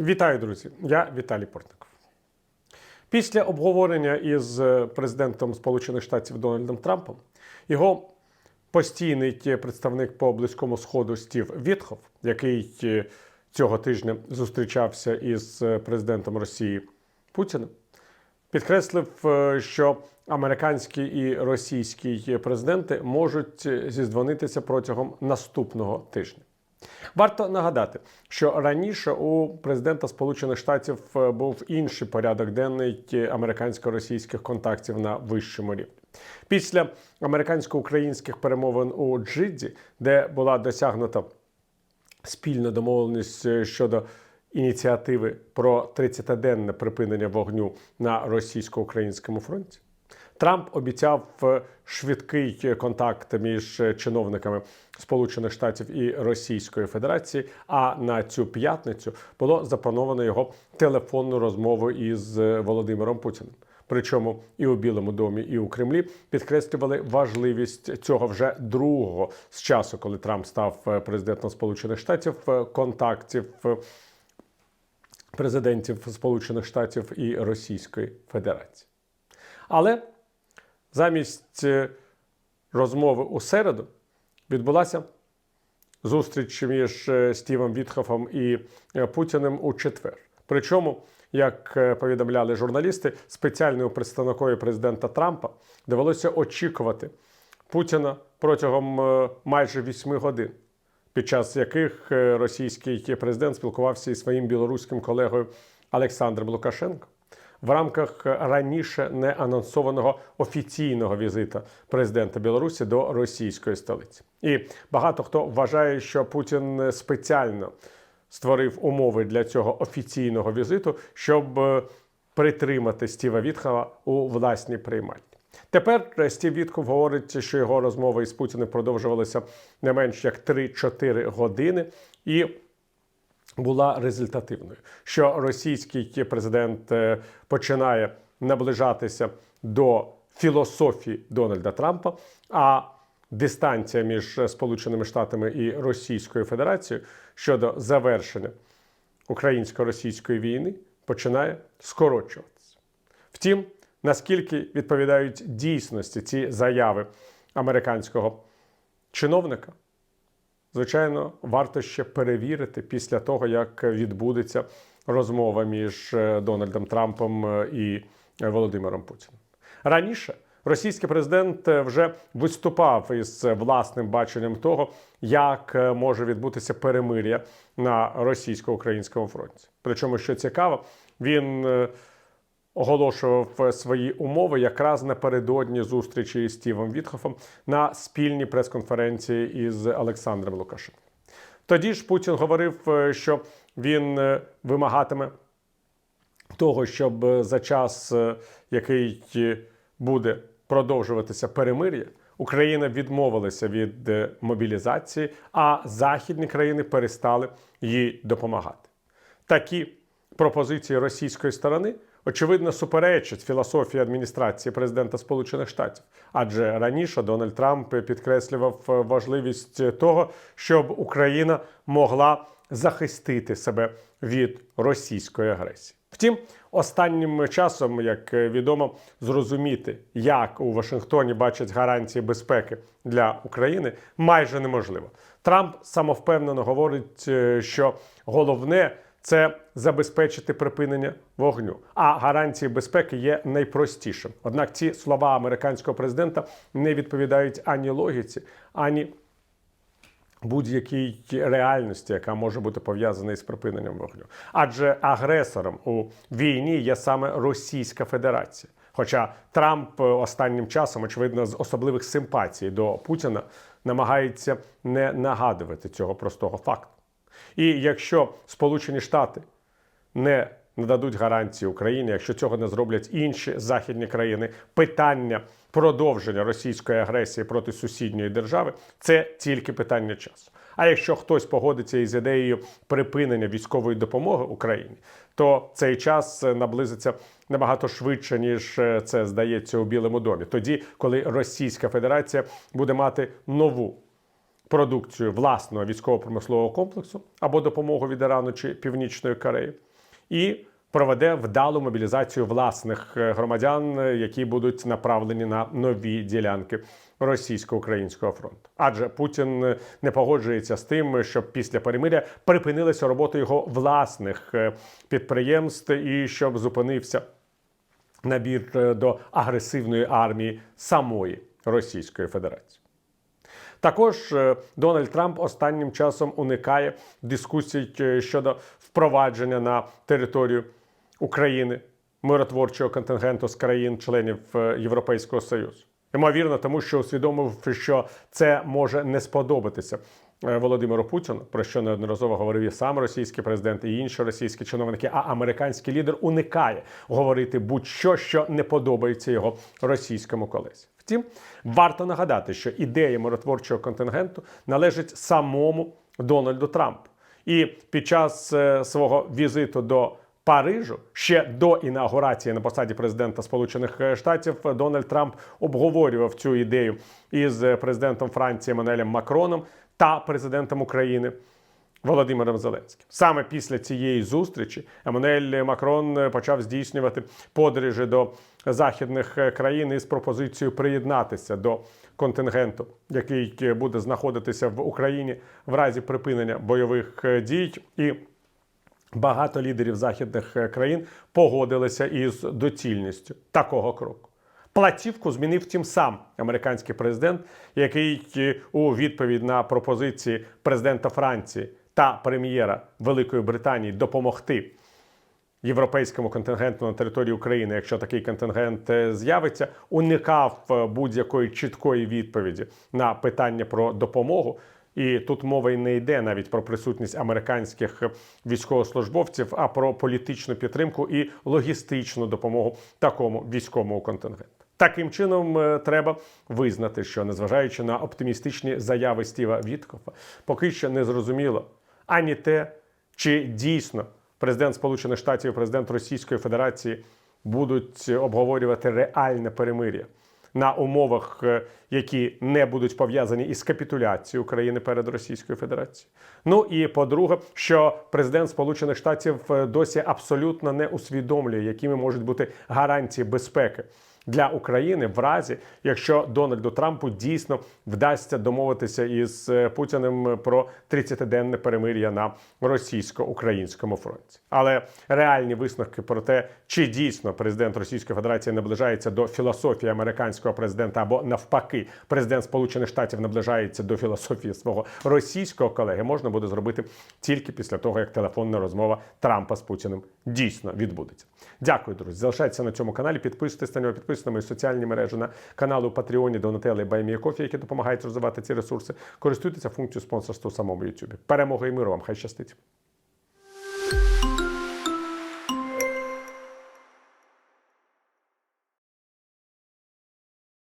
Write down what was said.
Вітаю, друзі! Я Віталій Портников. Після обговорення із е, президентом Сполучених Штатів Дональдом Трампом його постійний представник по близькому сходу Стів Вітхов, який е, цього тижня зустрічався із е, президентом Росії Путіним, підкреслив, е, що американський і російський президенти можуть е, зізвонитися протягом наступного тижня. Варто нагадати, що раніше у президента Сполучених Штатів е, був інший порядок денний американсько-російських контактів на вищому рівні. Після американсько-українських перемовин у Джидді, де була досягнута спільна домовленість е, щодо ініціативи про 30-денне припинення вогню на російсько-українському фронті. Трамп обіцяв е, швидкий контакт між е, чиновниками Сполучених Штатів і Російської Федерації. А на цю п'ятницю було заплановано його телефонну розмову із е, Володимиром Путіним. Причому і у Білому домі, і у Кремлі підкреслювали важливість цього вже другого з часу, коли Трамп став е, президентом Сполучених Штатів, е, контактів е, президентів Сполучених Штатів і Російської Федерації. Але замість е, розмови у середу відбулася зустріч між е, Стівом Вітхофом і е, Путіним у четвер. Причому, як повідомляли журналісти, спеціальною представникою президента Трампа довелося очікувати Путіна протягом майже вісьми годин, під час яких російський президент спілкувався із своїм білоруським колегою Олександром Лукашенко в рамках раніше не анонсованого офіційного візита президента Білорусі до російської столиці. І багато хто вважає, що Путін спеціально створив умови для цього офіційного візиту, щоб е, притримати Стіва Вітхова у власній приймальні. Тепер Стів Вітков говорить, що його розмови із Путіним продовжувалися не менш як 3-4 години, і була результативною. Що російський президент е, починає наближатися до філософії Дональда Трампа, а дистанція між Сполученими Штатами і Російською Федерацією щодо завершення українсько-російської війни починає скорочуватися. Втім, наскільки відповідають дійсності ці заяви американського чиновника, звичайно, варто ще перевірити після того, як відбудеться розмова між е, Дональдом Трампом е, і Володимиром Путіним. Раніше російський президент е, вже виступав із власним баченням того, як е, може відбутися перемир'я на російсько-українському фронті. Причому, що цікаво, він е, оголошував свої умови якраз напередодні зустрічі з Стівом Вітхофом на спільній прес-конференції із Олександром Лукашенком. Тоді ж Путін говорив, е, що він е, вимагатиме того, щоб е, за час, який буде продовжуватися перемир'я, Україна відмовилася від мобілізації, а західні країни перестали їй допомагати. Такі пропозиції російської сторони очевидно суперечать філософії адміністрації президента Сполучених Штатів, адже раніше Дональд Трамп підкреслював е, важливість того, щоб Україна могла захистити себе від російської агресії. Втім, останнім часом, як відомо, зрозуміти, як у Вашингтоні бачать гарантії безпеки для України, майже неможливо. Трамп самовпевнено говорить, е, що головне це забезпечити припинення вогню. А гарантії безпеки є найпростішим. Однак ці слова американського президента не відповідають ані логіці, ані будь-якій реальності, яка може бути пов'язана із припиненням вогню. Адже агресором у війні є саме Російська Федерація. Хоча Трамп е, останнім часом, очевидно, з особливих симпатій до Путіна намагається не нагадувати цього простого факту. І якщо Сполучені Штати не нададуть гарантії Україні, якщо цього не зроблять інші західні країни, питання продовження російської агресії проти сусідньої держави це тільки питання часу. А якщо хтось погодиться із ідеєю припинення військової допомоги Україні, то цей час наблизиться набагато швидше ніж е, це здається у Білому домі. Тоді, коли Російська Федерація буде мати нову продукцію власного військово-промислового комплексу або допомогу від Ірану чи Північної Кореї, і проведе вдалу мобілізацію власних е, громадян, е, які будуть направлені на нові ділянки російсько-українського фронту. Адже Путін е, не погоджується з тим, щоб після перемиря припинилася робота його власних підприємств і щоб зупинився набір до агресивної армії самої Російської Федерації. Також е, Дональд Трамп останнім часом уникає дискусій е, щодо впровадження на територію України миротворчого контингенту з країн-членів е, Європейського Союзу. Ймовірно, тому що усвідомив, що це може не сподобатися Володимиру Путіну, про що неодноразово говорив і сам російський президент, і інші російські чиновники. А американський лідер уникає говорити будь-що, що не подобається його російському колесі. Втім, варто нагадати, що ідея миротворчого контингенту належить самому Дональду Трампу. І під час е, свого візиту до Парижу ще до інаугурації на посаді президента Сполучених Штатів Дональд Трамп обговорював цю ідею із президентом Франції Еммануелем Макроном та президентом України Володимиром Зеленським. Саме після цієї зустрічі Еммануель Макрон почав здійснювати подорожі до західних країн із пропозицією приєднатися до контингенту, який буде знаходитися в Україні в разі припинення бойових дій і Багато лідерів західних е, країн погодилися із доцільністю такого кроку. Платівку змінив тим сам американський президент, який е, у відповідь на пропозиції президента Франції та прем'єра Великої Британії допомогти європейському контингенту на території України, якщо такий контингент е, з'явиться, уникав е, будь-якої чіткої відповіді на питання про допомогу. І тут мова й не йде навіть про присутність американських військовослужбовців, а про політичну підтримку і логістичну допомогу такому військовому контингенту. Таким чином е, треба визнати, що незважаючи на оптимістичні заяви Стіва Віткофа, поки що не зрозуміло ані те, чи дійсно президент Сполучених Штатів президент Російської Федерації будуть обговорювати реальне перемир'я на умовах, е, які не будуть пов'язані із капітуляцією України перед Російською Федерацією. Ну і по-друге, що президент Сполучених Штатів е, досі абсолютно не усвідомлює, якими можуть бути гарантії безпеки. Для України в разі, якщо Дональду Трампу дійсно вдасться домовитися із е, Путіним про 30-денне перемир'я на російсько-українському фронті. Але реальні висновки про те, чи дійсно президент Російської Федерації наближається до філософії американського президента, або навпаки, президент Сполучених Штатів наближається до філософії свого російського колеги, можна буде зробити тільки після того, як телефонна розмова Трампа з Путіним дійсно відбудеться. Дякую, друзі. Залишайтеся на цьому каналі. Підписуйтесь на нього, підписуйтесь на мої соціальні мережі на канали у Патреоні, Донателі, Баймія Кофі, які допомагають розвивати ці ресурси. Користуйтеся функцією спонсорства у самому Ютубі. Перемоги і миру вам! Хай щастить!